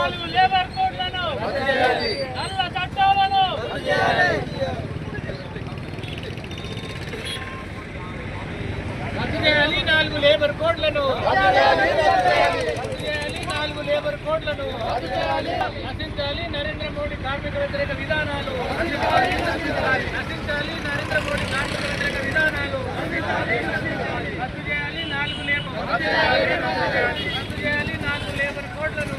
నాలుగు లేబర్ కోడ్లను నల్ల చట్టాలను. చేయాలి నాలుగు లేబర్ కోడ్లను నాలుగు లేబర్ కోడ్లను నశించాలి నరేంద్ర మోడీ కార్మిక వ్యతిరేక విధానాలు నశించాలి నరేంద్ర మోడీ కార్మిక వ్యతిరేక విధానాలు రద్దు చేయాలి నాలుగు లేబర్ రద్దు చేయాలి నాలుగు లేబర్ కోడ్లను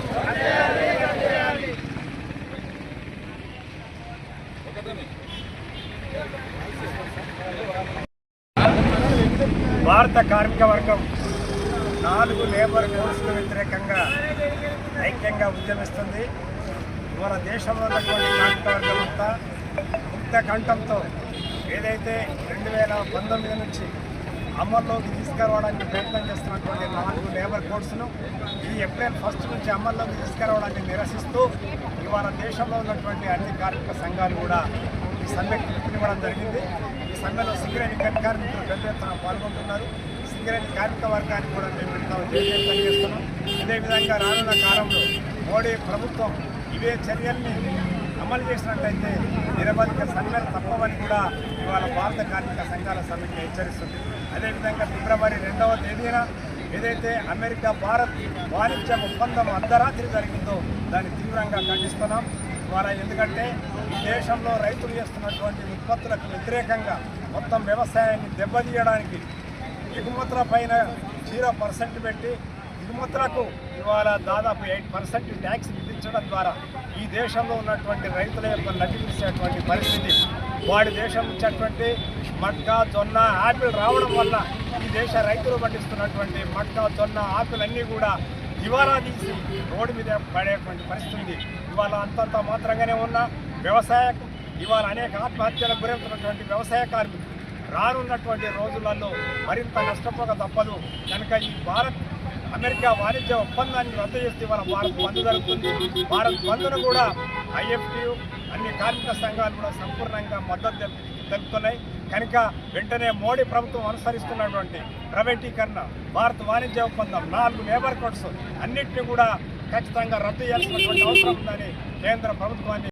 భారత కార్మిక వర్గం నాలుగు లేబర్ కోర్సుల వ్యతిరేకంగా ఐక్యంగా ఉద్యమిస్తుంది. మన దేశంలో ఉన్నటువంటి కార్మిక వర్గం అంతా ముక్త కంఠంతో ఏదైతే రెండు వేల పంతొమ్మిది నుంచి అమల్లోకి తీసుకురావడానికి ప్రయత్నం చేస్తున్నటువంటి నాలుగు లేబర్ కోడ్స్ను ఈ ఏప్రిల్ ఫస్ట్ నుంచి అమల్లోకి తీసుకురావడానికి నిరసిస్తూ ఇవాళ దేశంలో ఉన్నటువంటి అన్ని కార్మిక సంఘాలు కూడా ఈ సమ్మెకు పిలుపునివ్వడం జరిగింది. సమ్మెలో సింగరేణి గని కార్మికులు పెద్ద ఎత్తున పాల్గొంటున్నారు. సింగరేణి కార్మిక వర్గానికి కూడా మేము పెడతాం. తెలియజేస్తున్నాం. అదేవిధంగా రానున్న కాలంలో మోడీ ప్రభుత్వం ఇవే చర్యల్ని అమలు చేసినట్లయితే నిరవధిక సమ్మెలు తప్పవని కూడా ఇవాళ భారత కార్మిక సంఘాల సమ్మెకి హెచ్చరిస్తుంది. అదేవిధంగా ఫిబ్రవరి రెండవ తేదీన ఏదైతే అమెరికా భారత్ వాణిజ్య ఒప్పందం అర్ధరాత్రి జరిగిందో దాన్ని తీవ్రంగా ఖండిస్తున్నాం. ద్వారా ఎందుకంటే ఈ దేశంలో రైతులు చేస్తున్నటువంటి ఉత్పత్తులకు వ్యతిరేకంగా మొత్తం వ్యవసాయాన్ని దెబ్బతీయడానికి ఎగుమతుల పైన జీరో పర్సెంట్ పెట్టి దిగుమతులకు ఇవాళ దాదాపు ఎయిట్ పర్సెంట్ ట్యాక్స్ విధించడం ద్వారా ఈ దేశంలో ఉన్నటువంటి రైతుల యొక్క నటించేటువంటి పరిస్థితి. వాడి దేశం నుంచేటువంటి మట్కా జొన్న ఆపిల్ రావడం వల్ల ఈ దేశ రైతులు పండిస్తున్నటువంటి మట్కా జొన్న ఆపిల్ అన్నీ కూడా దివాలా తీసి రోడ్డు మీద పడేటువంటి పరిస్థితి ఉంది. ఇవాళ అంతంత మాత్రంగానే ఉన్న వ్యవసాయ ఇవాళ అనేక ఆత్మహత్యలకు గురవుతున్నటువంటి వ్యవసాయ కార్మికులు రానున్నటువంటి రోజులలో మరింత నష్టపోక తప్పదు. కనుక ఈ భారత్ అమెరికా వాణిజ్య ఒప్పందాన్ని రద్దు చేస్తే ఇవాళ భారత్ బంద్ జరుగుతుంది. భారత్ బంద్ను కూడా ఐఎఫ్టీ అన్ని కార్మిక సంఘాలు కూడా సంపూర్ణంగా మద్దతు తెలు- తెలుపుతున్నాయి. కనుక వెంటనే మోడీ ప్రభుత్వం అనుసరిస్తున్నటువంటి ప్రైవేటీకరణ భారత వాణిజ్య ఒప్పందం నాలుగు లేబర్ కోడ్స్ అన్నింటినీ కూడా ఖచ్చితంగా రద్దు చేయాల్సినటువంటి అవసరం ఉందని కేంద్ర ప్రభుత్వాన్ని